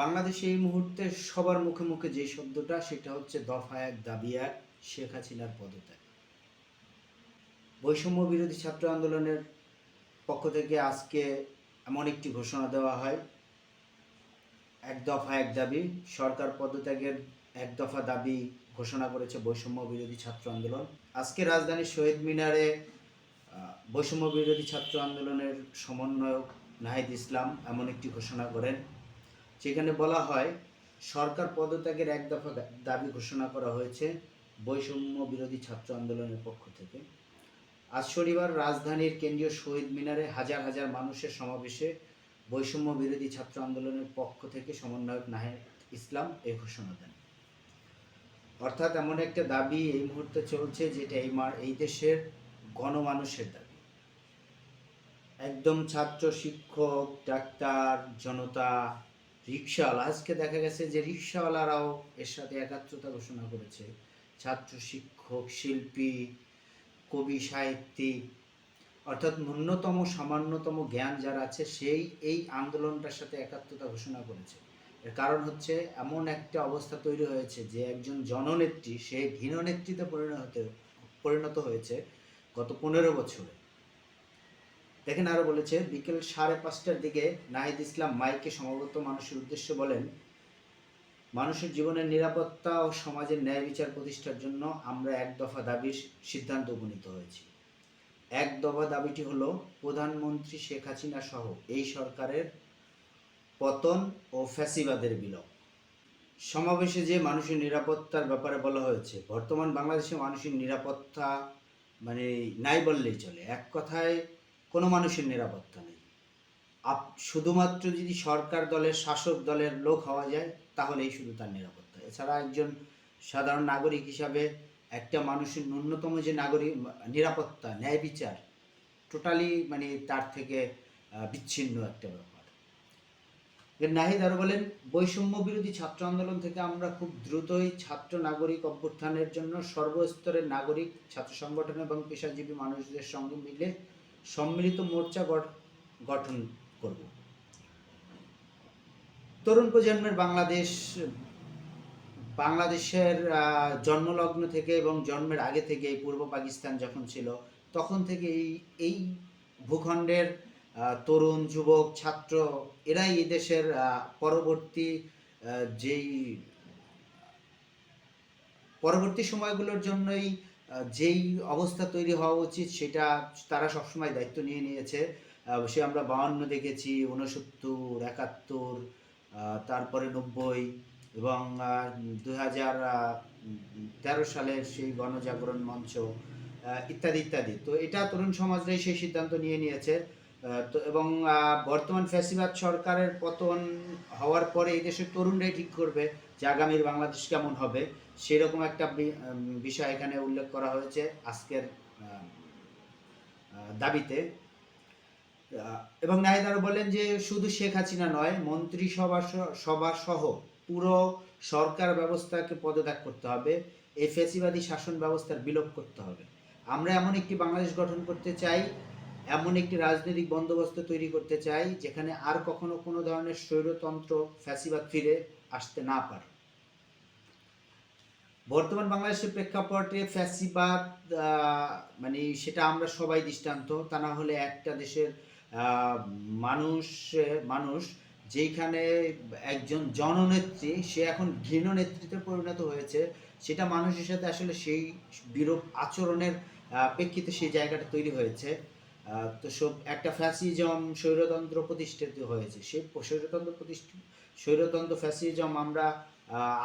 বাংলাদেশে এই মুহূর্তে সবার মুখে মুখে যে শব্দটা, সেটা হচ্ছে দফা এক দাবি এক শেখ হাসিনার পদত্যাগ। বৈষম্য বিরোধী ছাত্র আন্দোলনের পক্ষ থেকে আজকে এমন একটি ঘোষণা দেওয়া হয়, এক দফা এক দাবি, সরকার পদত্যাগের এক দফা দাবি ঘোষণা করেছে বৈষম্য বিরোধী ছাত্র আন্দোলন। আজকে রাজধানীর শহীদ মিনারে বৈষম্য বিরোধী ছাত্র আন্দোলনের সমন্বয়ক নাহিদ ইসলাম এমন একটি ঘোষণা করেন। যেখানে বলা হয়, সরকার পদত্যাগের এক দফা দাবি ঘোষণা করা হয়েছে বৈষম্য বিরোধী ছাত্র আন্দোলনের পক্ষ থেকে। আজ শনিবার রাজধানীর কেন্দ্রীয় শহীদ মিনারে হাজার হাজার মানুষের সমাবেশে বৈষম্য বিরোধী ছাত্র আন্দোলনের পক্ষ থেকে সমন্বয়ক নাহিদ ইসলাম এই ঘোষণা দেন। অর্থাৎ এমন একটা দাবি এই মুহূর্তে চলছে যেটা এই মার এই দেশের গণমানুষের দাবি। একদম ছাত্র, শিক্ষক, ডাক্তার, জনতা রিক্সাওয়ালা আজকে দেখা গেছে যে রিক্সাওয়ালারাও এর সাথে একাত্রতা ঘোষণা করেছে। ছাত্র শিক্ষক, শিল্পী, কবি, সাহিত্যিক, অর্থাৎ ন্যূনতম, সামান্যতম জ্ঞান যারা আছে, সেই, এই আন্দোলনটার সাথে একাত্মতা ঘোষণা করেছে। এর কারণ হচ্ছে এমন একটা অবস্থা তৈরি হয়েছে যে একজন জননেত্রী, সে ঘৃণনেত্রীতে পরিণত পরিণত হয়েছে গত পনেরো বছরে। দেখেন আরও বলেছে, বিকেল সাড়ে পাঁচটার দিকে নাহিদ ইসলাম মাইকে সমবেত মানুষের উদ্দেশ্যে বলেন, মানুষের জীবনের নিরাপত্তা ও সমাজের ন্যায় বিচার প্রতিষ্ঠার জন্য আমরা এক দফা দাবির সিদ্ধান্ত উপনীত হয়েছি। এক দফা দাবিটি হল, প্রধানমন্ত্রী শেখ হাসিনা সহ এই সরকারের পতন ও ফ্যাসিবাদের বিলোপ। সমাবেশে যে মানুষের নিরাপত্তার ব্যাপারে বলা হয়েছে, বর্তমান বাংলাদেশে মানুষের নিরাপত্তা মানে নাই বললেই চলে। এক কথায় কোনো মানুষের নিরাপত্তা নেই। আপ, শুধুমাত্র যদি সরকার দলের, শাসক দলের লোক হওয়া যায়, তাহলেই শুধু তার নিরাপত্তা। এছাড়া একজন সাধারণ নাগরিক হিসাবে একটা মানুষের ন্যূনতম যে নাগরিক, নিরাপত্তা, ন্যায় বিচার, টোটালি মানে তার থেকে বিচ্ছিন্ন একটা ব্যাপার। নাহিদ আরও বলেন, বৈষম্য বিরোধী ছাত্র আন্দোলন থেকে আমরা খুব দ্রুতই ছাত্র নাগরিক অভ্যুত্থানের জন্য সর্বস্তরের নাগরিক, ছাত্র সংগঠন এবং পেশাজীবী মানুষদের সঙ্গে মিলে সম্মিলিত মোর্চা গঠন করব। তরুণ প্রজন্মের বাংলাদেশ, বাংলাদেশের জন্মলগ্ন থেকে এবং জন্মের আগে থেকে পূর্ব পাকিস্তান যখন ছিল, তখন থেকে এই ভূখণ্ডের তরুণ, যুবক, ছাত্র, এরাই এই দেশের পরবর্তী যেই, পরবর্তী সময়গুলোর জন্যই যেই অবস্থা তৈরি হওয়া উচিত সেটা তারা সবসময় দায়িত্ব নিয়ে নিয়েছে। সে আমরা বাউন্ন দেখেছি উনসত্তর একাত্তর তারপরে নব্বই এবং দু হাজার তেরো সালের সেই গণজাগরণ মঞ্চ ইত্যাদি ইত্যাদি। তো এটা তরুণ সমাজরাই সেই সিদ্ধান্ত নিয়ে নিয়েছে। তো এবং বর্তমান ফ্যাসিবাদ সরকারের পতন হওয়ার পরে এই দেশের তরুণরাই ঠিক করবে যে আগামীর বাংলাদেশ কেমন হবে, সেরকম একটা বিষয় এখানে উল্লেখ করা হয়েছে আজকের দাবিতে। এবং নাহিদ বলেন যে শুধু শেখ হাসিনা নয়, মন্ত্রিসভা সভা সহ পুরো সরকার ব্যবস্থাকে পদত্যাগ করতে হবে, এই ফেসিবাদী শাসন ব্যবস্থার বিলোপ করতে হবে। আমরা এমন একটি বাংলাদেশ গঠন করতে চাই এমন একটি রাজনৈতিক বন্দোবস্ত তৈরি করতে চাই, যেখানে আর কখনো কোনো ধরনের স্বৈরতন্ত্র ফ্যাসিবাদ ফিরে আসতে না পারে। বর্তমান বাংলাদেশের প্রেক্ষাপটে ফ্যাসিবাদ মানে সেটা আমরা সবাই দৃষ্টান্ত। তা না হলে একটা দেশের মানুষ মানুষ যেইখানে একজন জননেত্রী, সে এখন ঘৃণ নেতৃত্বে পরিণত হয়েছে, সেটা মানুষের সাথে আসলে সেই বিরূপ আচরণের প্রেক্ষিতে সেই জায়গাটা তৈরি হয়েছে। তো সব একটা ফ্যাসিজম স্বৈরতন্ত্র প্রতিষ্ঠিত হয়েছে। সেই স্বৈরতন্ত্র প্রতিষ্ঠিত স্বৈরতন্ত্র ফ্যাসিজম আমরা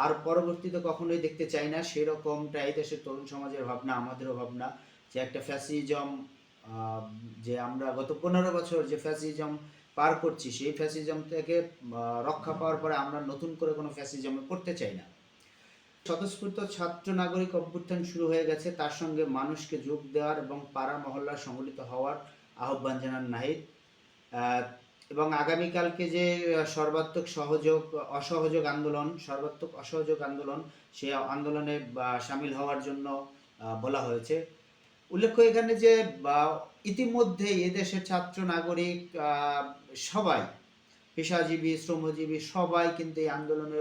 আর পরবর্তীতে কখনোই দেখতে চাই না। সেরকমটা এই দেশের তরুণ সমাজের ভাবনা, আমাদেরও ভাবনা যে একটা ফ্যাসিজম যে আমরা গত পনেরো বছর যে ফ্যাসিজম পার করছি, সেই ফ্যাসিজম থেকে রক্ষা পাওয়ার পরে আমরা নতুন করে কোনো ফ্যাসিজমে পড়তে চাই না। স্বতঃস্ফূর্ত ছাত্র নাগরিক অভ্যুত্থান শুরু হয়ে গেছে। তার সঙ্গে মানুষকে যোগ দেওয়ার এবং পাড়া মহল্লার সংগঠিত হওয়ার আহ্বান জানান নাহিদ। এবং আগামীকালকে যে সর্বাত্মক সহযোগ অসহযোগ আন্দোলন সর্বাত্মক অসহযোগ আন্দোলন সে আন্দোলনে সামিল হওয়ার জন্য বলা হয়েছে। উল্লেখ্য এখানে যে বা, ইতিমধ্যেই এদেশের ছাত্র নাগরিক সবাই পেশাজীবী শ্রমজীবী সবাই কিন্তু এই আন্দোলনে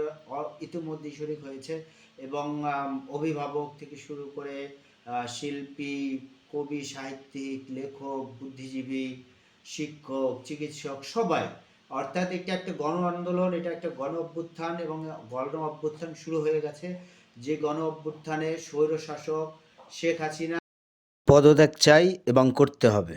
ইতিমধ্যেই শরিক হয়েছে। এবং অভিভাবক থেকে শুরু করে শিল্পী, কবি, সাহিত্যিক, লেখক, বুদ্ধিজীবী, শিক্ষক, চিকিৎসক সবাই। অর্থাৎ এটা একটা গণ আন্দোলন, এটা একটা গণ অভ্যুত্থান এবং গণ অভ্যুত্থান শুরু হয়ে গেছে। যে গণ অভ্যুত্থানে স্বৈরশাসক শেখ হাসিনা পদত্যাগ চাই এবং করতে হবে।